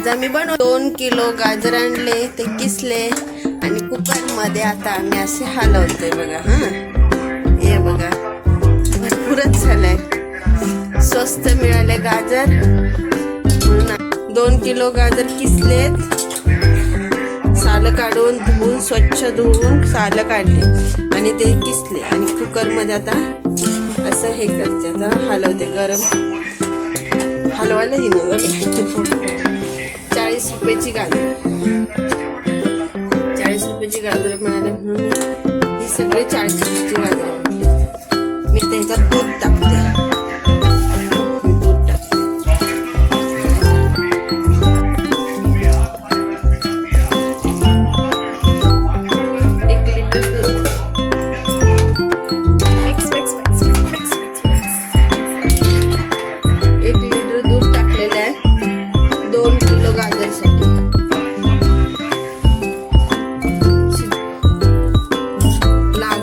आज आम्ही बनव दोन किलो गाजर आणले ते किसले आणि कुकरमध्ये आता आम्ही असे हलवते बघा हा. हे बघा भरपूरच झालंय. स्वस्त मिळाले गाजर. दोन किलो गाजर किसलेत. सालं काढून धुवून स्वच्छ धुवून सालं काढले आणि ते किसले आणि कुकरमध्ये आता असं हे करते आता हलवते गरम. हलवायला ही चाळीस रुपयाची गाजर. चाळीस रुपयाची गाजर म्हणाले म्हणून ही सगळे चाळीस रुपयाची गाजर. मी त्याच्यात दूध टाकते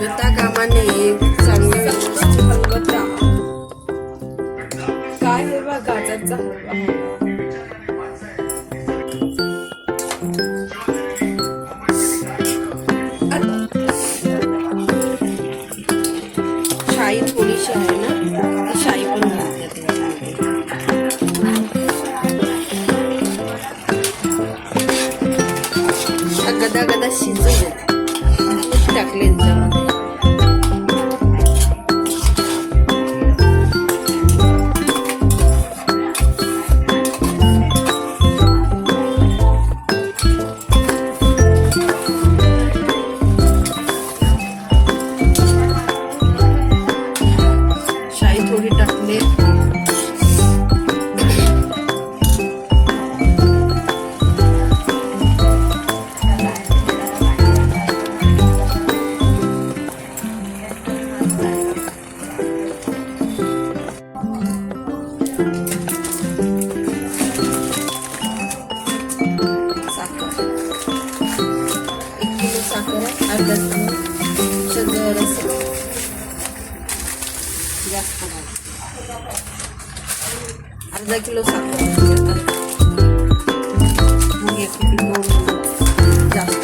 लागता कामाने चांगलं व्यवस्थित हलवता. काय हे बघ गाजरचा हलवा. शाई थोडीशी आहे ना शाई पण घालते. गदा गदा शिजू देत टाकले त्याच्यामध्ये अर्धा किलो जास्त अर्धा किलो साखर एक जास्त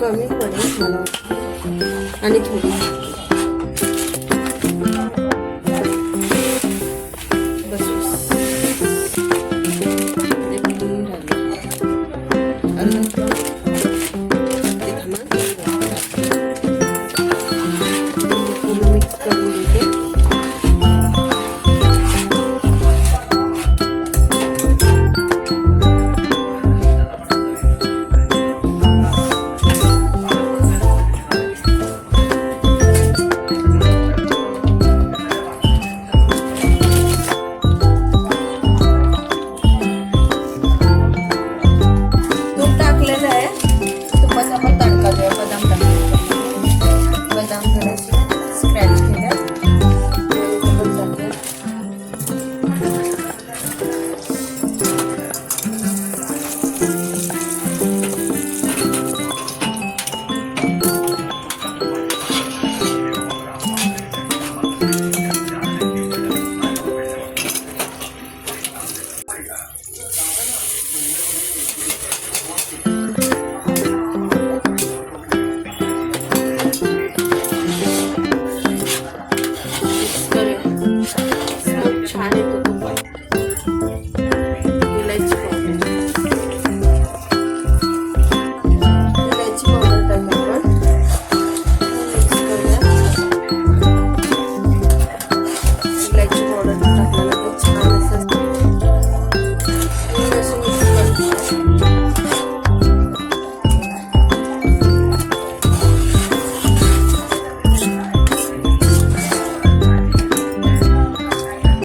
कमी पडेल मला. आणि थोडी. 的。